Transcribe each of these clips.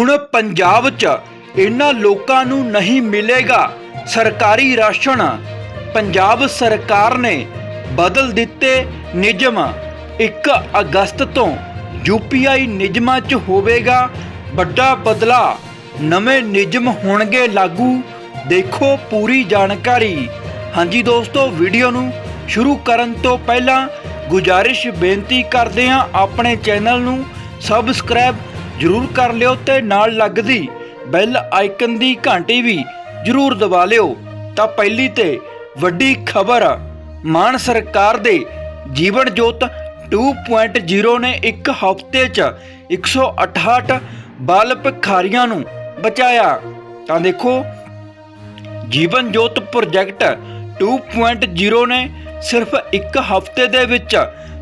ਹੁਣ ਪੰਜਾਬ 'ਚ ਇਹਨਾਂ ਲੋਕਾਂ ਨੂੰ ਨਹੀਂ ਮਿਲੇਗਾ ਸਰਕਾਰੀ ਰਾਸ਼ਨ। ਪੰਜਾਬ ਸਰਕਾਰ ਨੇ ਬਦਲ ਦਿੱਤੇ ਨਿਯਮ। 1 ਅਗਸਤ ਤੋਂ ਯੂਪੀਆਈ ਨਿਯਮਾਂ 'ਚ ਹੋਵੇਗਾ ਵੱਡਾ ਬਦਲਾ ਨਵੇਂ ਨਿਯਮ ਹੋਣਗੇ ਲਾਗੂ। ਦੇਖੋ ਪੂਰੀ ਜਾਣਕਾਰੀ। ਹਾਂਜੀ ਦੋਸਤੋ, ਵੀਡੀਓ ਨੂੰ ਸ਼ੁਰੂ ਕਰਨ ਤੋਂ ਪਹਿਲਾਂ ਗੁਜਾਰਿਸ਼ ਬੇਨਤੀ ਕਰਦੇ ਹਾਂ ਆਪਣੇ ਚੈਨਲ ਨੂੰ ਸਬਸਕ੍ਰਾਈਬ ਜਰੂਰ ਕਰ ਲਿਓ ਤੇ ਨਾਲ ਲੱਗਦੀ ਬੈਲ ਆਈਕਨ ਦੀ ਘੰਟੀ ਵੀ ਜਰੂਰ ਦਬਾ ਲਿਓ। ਤਾਂ ਪਹਿਲੀ ਤੇ ਵੱਡੀ ਖਬਰ, ਮਾਨ ਸਰਕਾਰ ਦੇ ਜੀਵਨ ਜੋਤ 2.0 ਨੇ ਇੱਕ ਹਫ਼ਤੇ 'ਚ 168 ਬਾਲ ਭਿਖਾਰੀਆਂ ਨੂੰ ਬਚਾਇਆ। ਤਾਂ ਦੇਖੋ, ਜੀਵਨ ਜੋਤ ਪ੍ਰੋਜੈਕਟ 2.0 ਨੇ ਸਿਰਫ ਇੱਕ ਹਫ਼ਤੇ ਦੇ ਵਿੱਚ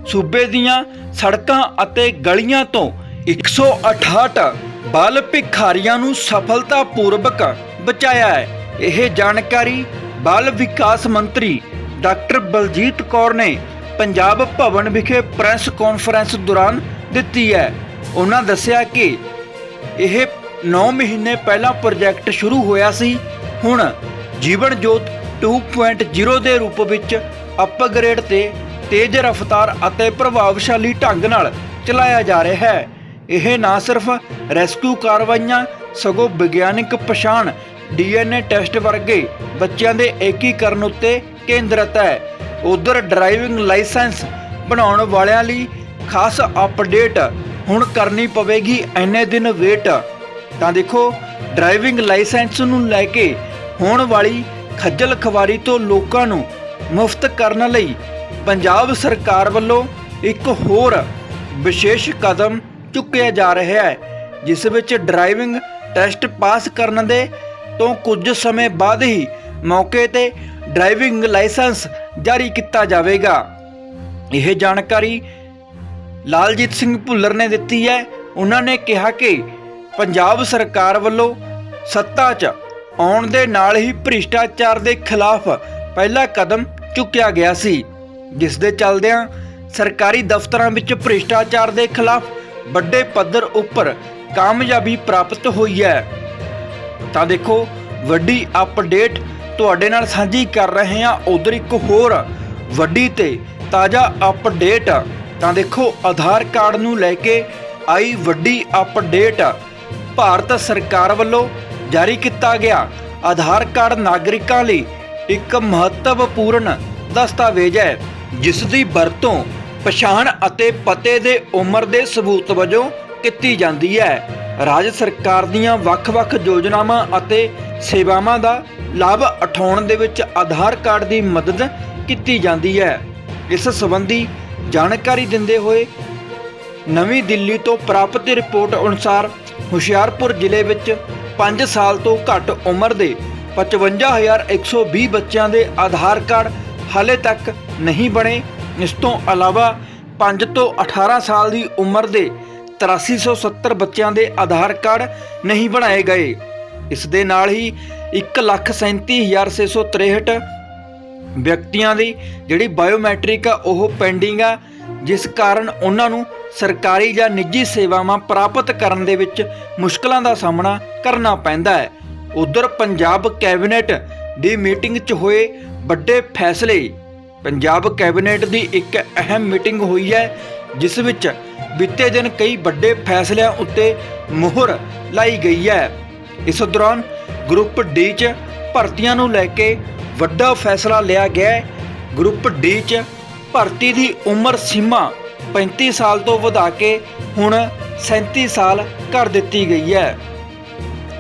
ਸੂਬੇ ਦੀਆਂ ਸੜਕਾਂ ਅਤੇ ਗਲੀਆਂ ਤੋਂ 168 ਬਾਲ ਭਿਖਾਰੀਆਂ ਨੂੰ ਸਫਲਤਾਪੂਰਵਕ ਬਚਾਇਆ ਹੈ। ਇਹ ਜਾਣਕਾਰੀ ਬਾਲ ਵਿਕਾਸ ਮੰਤਰੀ ਡਾਕਟਰ ਬਲਜੀਤ ਕੌਰ ਨੇ ਪੰਜਾਬ ਭਵਨ ਵਿਖੇ ਪ੍ਰੈਸ ਕਾਨਫਰੰਸ ਦੌਰਾਨ ਦਿੱਤੀ ਹੈ। ਉਹਨਾਂ ਦੱਸਿਆ ਕਿ ਇਹ 9 ਮਹੀਨੇ ਪਹਿਲਾਂ ਪ੍ਰੋਜੈਕਟ ਸ਼ੁਰੂ ਹੋਇਆ ਸੀ। ਹੁਣ ਜੀਵਨ ਜੋਤ 2.0 ਦੇ ਰੂਪ ਵਿੱਚ ਅਪਗ੍ਰੇਡ ਤੇ ਤੇਜ਼ ਰਫ਼ਤਾਰ ਅਤੇ ਪ੍ਰਭਾਵਸ਼ਾਲੀ ਢੰਗ ਨਾਲ ਚਲਾਇਆ ਜਾ ਰਿਹਾ ਹੈ। ਇਹ ਨਾ ਸਿਰਫ ਰੈਸਕਿਊ ਕਾਰਵਾਈਆਂ, ਸਗੋਂ ਵਿਗਿਆਨਿਕ ਪਛਾਣ, ਡੀਐਨਏ ਟੈਸਟ ਵਰਗੇ ਬੱਚਿਆਂ ਦੇ ਏਕੀਕਰਨ ਉੱਤੇ ਕੇਂਦਰਿਤ ਹੈ। ਉਧਰ ਡਰਾਈਵਿੰਗ ਲਾਇਸੈਂਸ ਬਣਾਉਣ ਵਾਲਿਆਂ ਲਈ ਖਾਸ ਅਪਡੇਟ ਹੁਣ ਕਰਨੀ ਪਵੇਗੀ ਐਨੇ ਦਿਨ ਵੇਟ। ਤਾਂ ਦੇਖੋ, ਡਰਾਈਵਿੰਗ ਲਾਇਸੈਂਸ ਨੂੰ ਲੈ ਕੇ ਹੋਣ ਵਾਲੀ ਖੱਜਲ ਖਵਾਰੀ ਤੋਂ ਲੋਕਾਂ ਨੂੰ ਮੁਫਤ ਕਰਨ ਲਈ ਪੰਜਾਬ ਸਰਕਾਰ ਵੱਲੋਂ ਇੱਕ ਹੋਰ ਵਿਸ਼ੇਸ਼ ਕਦਮ ਚੁੱਕਿਆ ਜਾ ਰਿਹਾ ਹੈ, ਜਿਸ ਵਿੱਚ ਡਰਾਈਵਿੰਗ ਟੈਸਟ ਪਾਸ ਕਰਨ ਦੇ ਤੋਂ ਕੁਝ ਸਮੇਂ ਬਾਅਦ ਹੀ ਮੌਕੇ ਤੇ ਡਰਾਈਵਿੰਗ ਲਾਇਸੈਂਸ ਜਾਰੀ ਕੀਤਾ ਜਾਵੇਗਾ। ਇਹ ਜਾਣਕਾਰੀ ਲਾਲਜੀਤ ਸਿੰਘ ਭੁੱਲਰ ਨੇ ਦਿੱਤੀ ਹੈ। ਉਹਨਾਂ ਨੇ ਕਿਹਾ ਕਿ ਪੰਜਾਬ ਸਰਕਾਰ ਵੱਲੋਂ ਸੱਤਾ 'ਚ ਆਉਣ ਦੇ ਨਾਲ ਹੀ ਭ੍ਰਿਸ਼ਟਾਚਾਰ ਦੇ ਖਿਲਾਫ ਪਹਿਲਾ ਕਦਮ ਚੁੱਕਿਆ ਗਿਆ ਸੀ, ਜਿਸ ਦੇ ਚੱਲਦਿਆਂ ਸਰਕਾਰੀ ਦਫ਼ਤਰਾਂ ਵਿੱਚ ਭ੍ਰਿਸ਼ਟਾਚਾਰ ਦੇ ਖਿਲਾਫ ਵੱਡੇ ਪੱਧਰ ਉੱਪਰ ਕਾਮਯਾਬੀ ਪ੍ਰਾਪਤ ਹੋਈ ਹੈ। ਤਾਂ ਦੇਖੋ, ਵੱਡੀ ਅਪਡੇਟ ਤੁਹਾਡੇ ਨਾਲ ਸਾਂਝੀ ਕਰ ਰਹੇ ਹਾਂ। ਉਧਰ ਇੱਕ ਹੋਰ ਵੱਡੀ ਤੇ ਤਾਜ਼ਾ ਅਪਡੇਟ ਤਾਂ ਦੇਖੋ, ਆਧਾਰ ਕਾਰਡ ਨੂੰ ਲੈ ਕੇ ਆਈ ਵੱਡੀ ਅਪਡੇਟ ਭਾਰਤ ਸਰਕਾਰ ਵੱਲੋਂ ਜਾਰੀ ਕੀਤਾ ਗਿਆ। ਆਧਾਰ ਕਾਰਡ ਨਾਗਰਿਕਾਂ ਲਈ ਇੱਕ ਮਹੱਤਵਪੂਰਨ ਦਸਤਾਵੇਜ਼ ਹੈ। ਜਿਸ ਦੀ ਵਰਤੋਂ ਪਛਾਣ ਅਤੇ ਪਤੇ ਦੇ ਉਮਰ ਦੇ ਸਬੂਤ ਵਜੋਂ ਕੀਤੀ ਜਾਂਦੀ ਹੈ। ਰਾਜ ਸਰਕਾਰ ਦੀਆਂ ਵੱਖ-ਵੱਖ ਯੋਜਨਾਵਾਂ ਅਤੇ ਸੇਵਾਵਾਂ ਦਾ ਲਾਭ ਉਠਾਉਣ ਦੇ ਵਿੱਚ ਆਧਾਰ ਕਾਰਡ ਦੀ ਮਦਦ ਕੀਤੀ ਜਾਂਦੀ ਹੈ। ਇਸ ਸੰਬੰਧੀ ਜਾਣਕਾਰੀ ਦਿੰਦੇ ਹੋਏ ਨਵੀਂ ਦਿੱਲੀ ਤੋਂ ਪ੍ਰਾਪਤ ਰਿਪੋਰਟ ਅਨੁਸਾਰ ਹੁਸ਼ਿਆਰਪੁਰ ਜ਼ਿਲ੍ਹੇ ਵਿੱਚ 5 ਸਾਲ ਤੋਂ ਘੱਟ ਉਮਰ ਦੇ 55120 ਬੱਚਿਆਂ ਦੇ ਆਧਾਰ ਕਾਰਡ ਹਾਲੇ ਤੱਕ ਨਹੀਂ ਬਣੇ। ਇਸ ਤੋਂ ਇਲਾਵਾ 5 ਤੋਂ 18 ਸਾਲ ਦੀ ਉਮਰ ਦੇ 8370 ਬੱਚਿਆਂ ਦੇ ਆਧਾਰ ਕਾਰਡ ਨਹੀਂ ਬਣਾਏ ਗਏ। ਇਸ ਦੇ ਨਾਲ ਹੀ 137663 ਵਿਅਕਤੀਆਂ ਦੀ ਜਿਹੜੀ ਬਾਇਓਮੈਟ੍ਰਿਕ ਆ, ਉਹ ਪੈਂਡਿੰਗ ਆ, ਜਿਸ ਕਾਰਨ ਉਹਨਾਂ ਨੂੰ ਸਰਕਾਰੀ ਜਾਂ ਨਿੱਜੀ ਸੇਵਾਵਾਂ ਪ੍ਰਾਪਤ ਕਰਨ ਦੇ ਵਿੱਚ ਮੁਸ਼ਕਲਾਂ ਦਾ ਸਾਹਮਣਾ ਕਰਨਾ ਪੈਂਦਾ ਹੈ। ਉਧਰ ਪੰਜਾਬ ਕੈਬਨਿਟ ਦੀ ਮੀਟਿੰਗ 'ਚ ਹੋਏ ਵੱਡੇ ਫੈਸਲੇ ਪੰਜਾਬ ਕੈਬਨਿਟ ਦੀ ਇੱਕ ਅਹਿਮ ਮੀਟਿੰਗ ਹੋਈ ਹੈ, ਜਿਸ ਵਿੱਚ ਬੀਤੇ ਦਿਨ ਕਈ ਵੱਡੇ ਫੈਸਲਿਆਂ ਉੱਤੇ ਮੋਹਰ ਲਾਈ ਗਈ ਹੈ। ਇਸ ਦੌਰਾਨ ਗਰੁੱਪ ਡੀ 'ਚ ਭਰਤੀਆਂ ਨੂੰ ਲੈ ਕੇ ਵੱਡਾ ਫੈਸਲਾ ਲਿਆ ਗਿਆ ਹੈ। ਗਰੁੱਪ ਡੀ 'ਚ ਭਰਤੀ ਦੀ ਉਮਰ ਸੀਮਾ 35 ਸਾਲ ਤੋਂ ਵਧਾ ਕੇ ਹੁਣ 37 ਸਾਲ ਕਰ ਦਿੱਤੀ ਗਈ ਹੈ।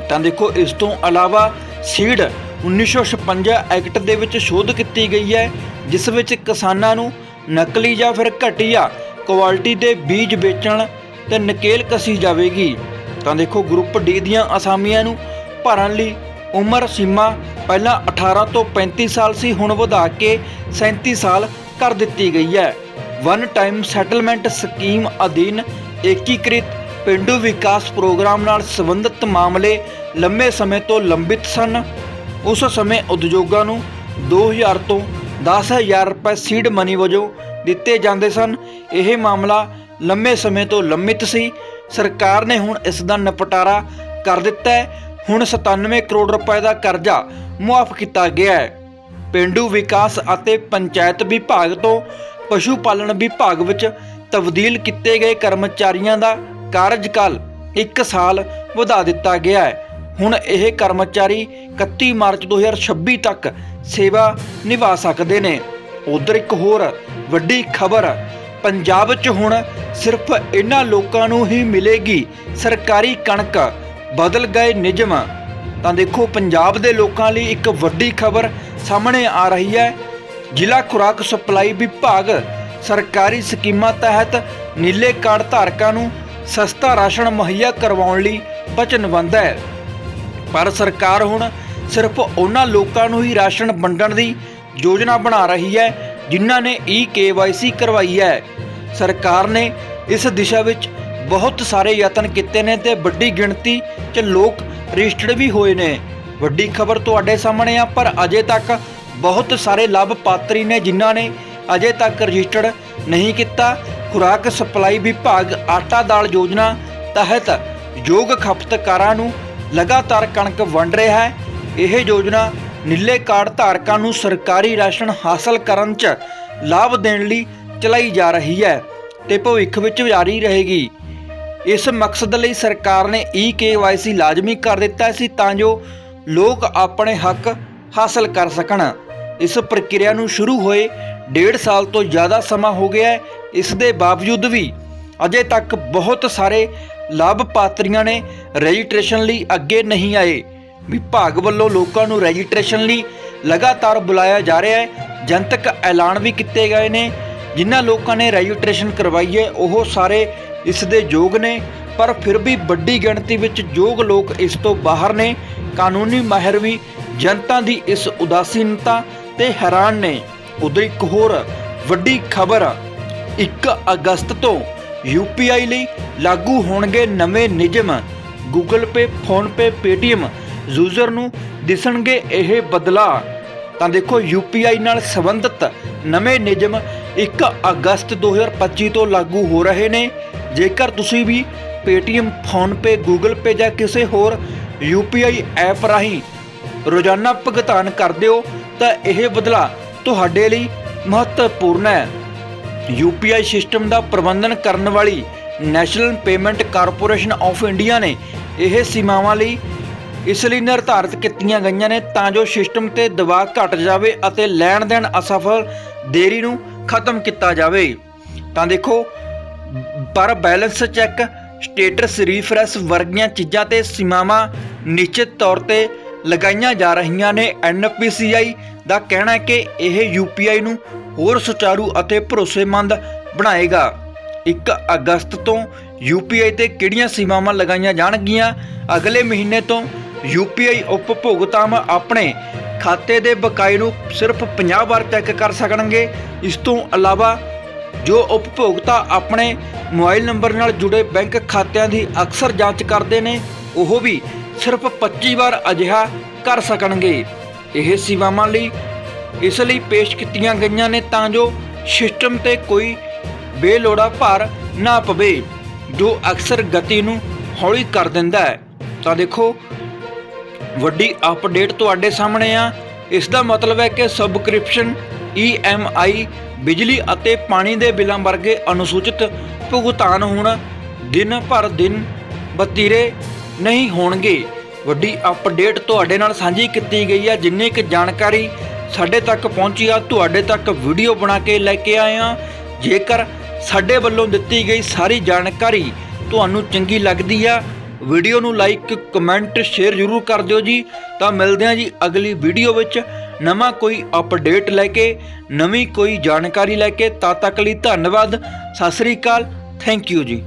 ਤਾਂ ਦੇਖੋ, ਇਸ ਤੋਂ ਇਲਾਵਾ ਸੀਡ 1956 ਐਕਟ ਦੇ ਵਿੱਚ ਸ਼ੋਧ ਕੀਤੀ ਗਈ ਹੈ, ਜਿਸ ਵਿੱਚ ਕਿਸਾਨਾਂ ਨੂੰ ਨਕਲੀ ਜਾਂ ਫਿਰ ਘਟੀਆ ਕੁਆਲਿਟੀ ਦੇ ਬੀਜ ਵੇਚਣ ਤੇ ਨਕੇਲ ਕਸੀ ਜਾਵੇਗੀ। ਤਾਂ ਦੇਖੋ, ਗਰੁੱਪ ਡੀ ਦੀਆਂ ਅਸਾਮੀਆਂ ਨੂੰ ਭਰਨ ਲਈ ਉਮਰ ਸੀਮਾ ਪਹਿਲਾਂ 18 ਤੋਂ 35 ਸਾਲ ਸੀ, ਹੁਣ ਵਧਾ ਕੇ 37 ਸਾਲ ਕਰ ਦਿੱਤੀ ਗਈ ਹੈ। ਵਨ ਟਾਈਮ ਸੈਟਲਮੈਂਟ ਸਕੀਮ ਅਧੀਨ ਏਕੀਕ੍ਰਿਤ ਪਿੰਡੂ ਵਿਕਾਸ ਪ੍ਰੋਗਰਾਮ ਨਾਲ ਸੰਬੰਧਿਤ ਮਾਮਲੇ ਲੰਮੇ ਸਮੇਂ ਤੋਂ ਲੰਬਿਤ ਸਨ। ਉਸ ਸਮੇਂ ਉਦਯੋਗਾਂ ਨੂੰ 2000 ਤੋਂ 10000 ਰੁਪਏ ਸੀਡ ਮਨੀ ਵਜੋਂ ਦਿੱਤੇ ਜਾਂਦੇ ਸਨ। ਇਹ ਮਾਮਲਾ ਲੰਮੇ ਸਮੇਂ ਤੋਂ ਲੰਮਿਤ ਸੀ। ਸਰਕਾਰ ਨੇ ਹੁਣ ਇਸ ਦਾ ਨਿਪਟਾਰਾ ਕਰ ਦਿੱਤਾ ਹੈ। ਹੁਣ 97 ਕਰੋੜ ਰੁਪਏ ਦਾ ਕਰਜ਼ਾ ਮੁਆਫ ਕੀਤਾ ਗਿਆ ਹੈ। ਪਿੰਡੂ ਵਿਕਾਸ ਅਤੇ ਪੰਚਾਇਤ ਵਿਭਾਗ ਤੋਂ ਪਸ਼ੂ ਪਾਲਣ ਵਿਭਾਗ ਵਿੱਚ ਤਬਦੀਲ ਕੀਤੇ ਗਏ ਕਰਮਚਾਰੀਆਂ ਦਾ ਕਾਰਜਕਾਲ 1 ਸਾਲ ਵਧਾ ਦਿੱਤਾ ਗਿਆ ਹੈ। ਹੁਣ ਇਹ ਕਰਮਚਾਰੀ 31 ਮਾਰਚ 2026 ਤੱਕ ਸੇਵਾ ਨਿਭਾ ਸਕਦੇ ਨੇ। ਉਧਰ ਇੱਕ ਹੋਰ ਵੱਡੀ ਖਬਰ, ਪੰਜਾਬ 'ਚ ਹੁਣ ਸਿਰਫ ਇਹਨਾਂ ਲੋਕਾਂ ਨੂੰ ਹੀ ਮਿਲੇਗੀ ਸਰਕਾਰੀ ਕਣਕ, ਬਦਲ ਗਏ ਨਿਯਮ। ਤਾਂ ਦੇਖੋ, ਪੰਜਾਬ ਦੇ ਲੋਕਾਂ ਲਈ ਇੱਕ ਵੱਡੀ ਖਬਰ ਸਾਹਮਣੇ ਆ ਰਹੀ ਹੈ। ਜ਼ਿਲ੍ਹਾ ਖੁਰਾਕ ਸਪਲਾਈ ਵਿਭਾਗ ਸਰਕਾਰੀ ਸਕੀਮਾਂ ਤਹਿਤ ਨੀਲੇ ਕਾਰਡ ਧਾਰਕਾਂ ਨੂੰ ਸਸਤਾ ਰਾਸ਼ਨ ਮੁਹੱਈਆ ਕਰਵਾਉਣ ਲਈ ਵਚਨਬੱਧ ਹੈ। ਪਰ ਸਰਕਾਰ ਹੁਣ ਸਿਰਫ ਉਹਨਾਂ ਲੋਕਾਂ ਨੂੰ ਹੀ ਰਾਸ਼ਨ ਵੰਡਣ ਦੀ ਯੋਜਨਾ ਬਣਾ ਰਹੀ ਹੈ, ਜਿਨ੍ਹਾਂ ਨੇ ਈ ਕੇਵਾਈਸੀ ਕਰਵਾਈ ਹੈ। ਸਰਕਾਰ ਨੇ ਇਸ ਦਿਸ਼ਾ ਵਿੱਚ ਬਹੁਤ ਸਾਰੇ ਯਤਨ ਕੀਤੇ ਨੇ ਤੇ ਵੱਡੀ ਗਿਣਤੀ 'ਚ ਲੋਕ ਰਜਿਸਟਰਡ ਵੀ ਹੋਏ ਨੇ। ਵੱਡੀ ਖਬਰ ਤੁਹਾਡੇ ਸਾਹਮਣੇ ਆ, ਪਰ ਅਜੇ ਤੱਕ ਬਹੁਤ ਸਾਰੇ ਲਾਭਪਾਤਰੀ ਨੇ ਜਿਨ੍ਹਾਂ ਨੇ ਅਜੇ ਤੱਕ ਰਜਿਸਟਰਡ ਨਹੀਂ ਕੀਤਾ। ਖੁਰਾਕ ਸਪਲਾਈ ਵਿਭਾਗ ਆਟਾ ਦਾਲ ਯੋਜਨਾ ਤਹਿਤ ਯੋਗ ਖਪਤਕਾਰਾਂ ਨੂੰ ਲਗਾਤਾਰ ਕਣਕ ਵੰਡ ਰਿਹਾ ਹੈ। ਇਹ ਯੋਜਨਾ ਨੀਲੇ ਕਾਰਡ ਧਾਰਕਾਂ ਨੂੰ ਸਰਕਾਰੀ ਰਾਸ਼ਨ ਹਾਸਲ ਕਰਨ 'ਚ ਲਾਭ ਦੇਣ ਲਈ ਚਲਾਈ ਜਾ ਰਹੀ ਹੈ ਤੇ ਭਵਿੱਖ ਵਿੱਚ ਜਾਰੀ ਰਹੇਗੀ। ਇਸ ਮਕਸਦ ਲਈ ਸਰਕਾਰ ਨੇ ਈ ਕੇਵਾਈਸੀ ਲਾਜ਼ਮੀ ਕਰ ਦਿੱਤਾ ਸੀ ਤਾਂ ਜੋ ਲੋਕ ਆਪਣੇ ਹੱਕ ਹਾਸਲ ਕਰ ਸਕਣ। ਇਸ ਪ੍ਰਕਿਰਿਆ ਨੂੰ ਸ਼ੁਰੂ ਹੋਏ ਡੇਢ ਸਾਲ ਤੋਂ ਜ਼ਿਆਦਾ ਸਮਾਂ ਹੋ ਗਿਆ ਹੈ। ਇਸ ਦੇ ਬਾਵਜੂਦ ਵੀ ਅਜੇ ਤੱਕ ਬਹੁਤ ਸਾਰੇ ਲਾਭਪਾਤਰੀਆਂ ਨੇ ਰਜਿਸਟ੍ਰੇਸ਼ਨ ਲਈ ਅੱਗੇ ਨਹੀਂ ਆਏ। ਵਿਭਾਗ ਵੱਲੋਂ ਲੋਕਾਂ ਨੂੰ ਰਜਿਸਟ੍ਰੇਸ਼ਨ ਲਈ ਲਗਾਤਾਰ ਬੁਲਾਇਆ ਜਾ ਰਿਹਾ ਹੈ। ਜਨਤਕ ਐਲਾਨ ਵੀ ਕੀਤੇ ਗਏ ਨੇ। ਜਿਨ੍ਹਾਂ ਲੋਕਾਂ ਨੇ ਰਜਿਸਟ੍ਰੇਸ਼ਨ ਕਰਵਾਈ ਹੈ, ਉਹ ਸਾਰੇ ਇਸ ਦੇ ਯੋਗ ਨੇ। ਪਰ ਫਿਰ ਵੀ ਵੱਡੀ ਗਿਣਤੀ ਵਿੱਚ ਯੋਗ ਲੋਕ ਇਸ ਤੋਂ ਬਾਹਰ ਨੇ। ਕਾਨੂੰਨੀ ਮਾਹਿਰ ਵੀ ਜਨਤਾ ਦੀ ਇਸ ਉਦਾਸੀਨਤਾ ਤੇ ਹੈਰਾਨ ਨੇ। ਉਦੋਂ ਇੱਕ ਹੋਰ ਵੱਡੀ ਖਬਰ 1 ਅਗਸਤ ਤੋਂ UPI ਲਈ ਲਾਗੂ ਹੋਣਗੇ ਨਵੇਂ ਨਿਯਮ। Google Pay PhonePe Paytm user ਨੂੰ ਦਿਸਣਗੇ ਇਹ ਬਦਲਾਅ। ਤਾਂ ਦੇਖੋ UPI ਨਾਲ ਸੰਬੰਧਿਤ ਨਵੇਂ ਨਿਯਮ 1 ਅਗਸਤ 2025 ਤੋਂ ਲਾਗੂ ਹੋ ਰਹੇ ਨੇ। ਜੇਕਰ ਤੁਸੀਂ ਵੀ Paytm PhonePe Google Pay ਜਾਂ ਕਿਸੇ ਹੋਰ UPI ਐਪ ਰਾਹੀਂ ਰੋਜ਼ਾਨਾ ਭੁਗਤਾਨ ਕਰਦੇ ਹੋ, ਤਾਂ ਇਹ ਬਦਲਾਅ ਤੁਹਾਡੇ ਲਈ ਮਹੱਤਵਪੂਰਨ ਹੈ। UPI ਸਿਸਟਮ ਦਾ ਪ੍ਰਬੰਧਨ ਕਰਨ ਵਾਲੀ national payment corporation of India ਨੇ ਇਹ ਸੀਮਾਵਾਂ ਲਈ ਇਸ ਲਈ ਨਿਰਧਾਰਿਤ ਕੀਤੀਆਂ ਗਈਆਂ ਨੇ ਤਾਂ ਜੋ ਸਿਸਟਮ ਤੇ ਦਬਾਅ ਘਟ ਜਾਵੇ ਅਤੇ ਲੈਣ ਦੇਣ ਅਸਫਲ ਦੇਰੀ ਨੂੰ ਖਤਮ ਕੀਤਾ ਜਾਵੇ। ਤਾਂ ਦੇਖੋ, ਪਰ ਬੈਲੈਂਸ ਚੈੱਕ, ਸਟੇਟਸ, ਰੀਫਰੈਸ਼ ਵਰਗੀਆਂ ਚੀਜ਼ਾਂ ਤੇ ਸੀਮਾਵਾਂ ਨਿਸ਼ਚਿਤ ਤੌਰ ਤੇ ਲਗਾਈਆਂ ਜਾ ਰਹੀਆਂ ਨੇ। ਐਨਪੀਸੀਆਈ ਦਾ ਕਹਿਣਾ ਹੈ ਕਿ ਇਹ ਯੂਪੀਆਈ ਨੂੰ ਹੋਰ ਸੁਚਾਰੂ ਅਤੇ ਭਰੋਸੇਮੰਦ ਬਣਾਏਗਾ। 1 ਅਗਸਤ ਤੋਂ ਯੂਪੀਆਈ ਤੇ ਕਿਹੜੀਆਂ ਸੀਮਾਵਾਂ ਲਗਾਈਆਂ ਜਾਣਗੀਆਂ? ਅਗਲੇ ਮਹੀਨੇ ਤੋਂ ਯੂਪੀਆਈ ਉਪਭੋਗਤਾਵਾਂ ਆਪਣੇ ਖਾਤੇ ਦੇ ਬਕਾਏ ਨੂੰ ਸਿਰਫ 50 ਵਾਰ ਚੈੱਕ ਕਰ ਸਕਣਗੇ। ਇਸ ਤੋਂ ਇਲਾਵਾ ਜੋ ਉਪਭੋਗਤਾ ਆਪਣੇ ਮੋਬਾਈਲ ਨੰਬਰ ਨਾਲ ਜੁੜੇ ਬੈਂਕ ਖਾਤਿਆਂ ਦੀ ਅਕਸਰ ਜਾਂਚ ਕਰਦੇ ਨੇ, ਉਹ ਵੀ ਸਿਰਫ 25 ਵਾਰ ਅਜਿਹਾ ਕਰ ਸਕਣਗੇ। ਇਹ ਸੇਵਾਵਾਂ ਲਈ, ਇਸ ਲਈ ਪੇਸ਼ ਕੀਤੀਆਂ ਗਈਆਂ ਨੇ ਤਾਂ ਜੋ ਸਿਸਟਮ ਤੇ ਕੋਈ ਬੇਲੋੜਾ ਭਾਰ ਨਾ ਪਵੇ, ਜੋ ਅਕਸਰ ਗਤੀ ਨੂੰ ਹੌਲੀ ਕਰ ਦਿੰਦਾ ਹੈ। ਤਾਂ ਦੇਖੋ, ਵੱਡੀ ਅਪਡੇਟ ਤੁਹਾਡੇ ਸਾਹਮਣੇ ਆ। ਇਸ ਦਾ ਮਤਲਬ ਹੈ ਕਿ ਸਬਸਕ੍ਰਿਪਸ਼ਨ EMI ਬਿਜਲੀ ਅਤੇ ਪਾਣੀ ਦੇ ਬਿੱਲਾਂ ਵਰਗੇ ਅਨੁਸੂਚਿਤ ਭੁਗਤਾਨ ਹੁਣ ਦਿਨ ਭਰ ਦਿਨ ਬਤੀਰੇ ਨਹੀਂ ਹੋਣਗੇ। ਵੱਡੀ ਅਪਡੇਟ ਤੁਹਾਡੇ ਨਾਲ ਸਾਂਝੀ ਕੀਤੀ ਗਈ ਹੈ ਜਿੰਨੀ ਕਿ ਜਾਣਕਾਰੀ ਸਾਡੇ ਤੱਕ ਪਹੁੰਚੀ ਆ, ਤੁਹਾਡੇ ਤੱਕ ਵੀਡੀਓ ਬਣਾ ਕੇ ਲੈ ਕੇ ਆਏ ਆ। ਜੇਕਰ ਸਾਡੇ ਵੱਲੋਂ ਦਿੱਤੀ ਗਈ ਸਾਰੀ ਜਾਣਕਾਰੀ ਤੁਹਾਨੂੰ ਚੰਗੀ ਲੱਗਦੀ ਆ ਵੀਡੀਓ ਨੂੰ ਲਾਈਕ ਕਮੈਂਟ ਸ਼ੇਅਰ ਜ਼ਰੂਰ ਕਰ ਦਿਓ ਜੀ। ਤਾਂ ਮਿਲਦੇ ਹਾਂ ਜੀ ਅਗਲੀ ਵੀਡੀਓ ਵਿੱਚ। ਨਵਾਂ ਕੋਈ ਅਪਡੇਟ ਲੈ ਕੇ, ਨਵੀਂ ਕੋਈ ਜਾਣਕਾਰੀ ਲੈ ਕੇ। ਤਦ ਤੱਕ ਲਈ ਧੰਨਵਾਦ। ਸਤਿ ਸ੍ਰੀ ਅਕਾਲ। ਥੈਂਕ ਯੂ ਜੀ।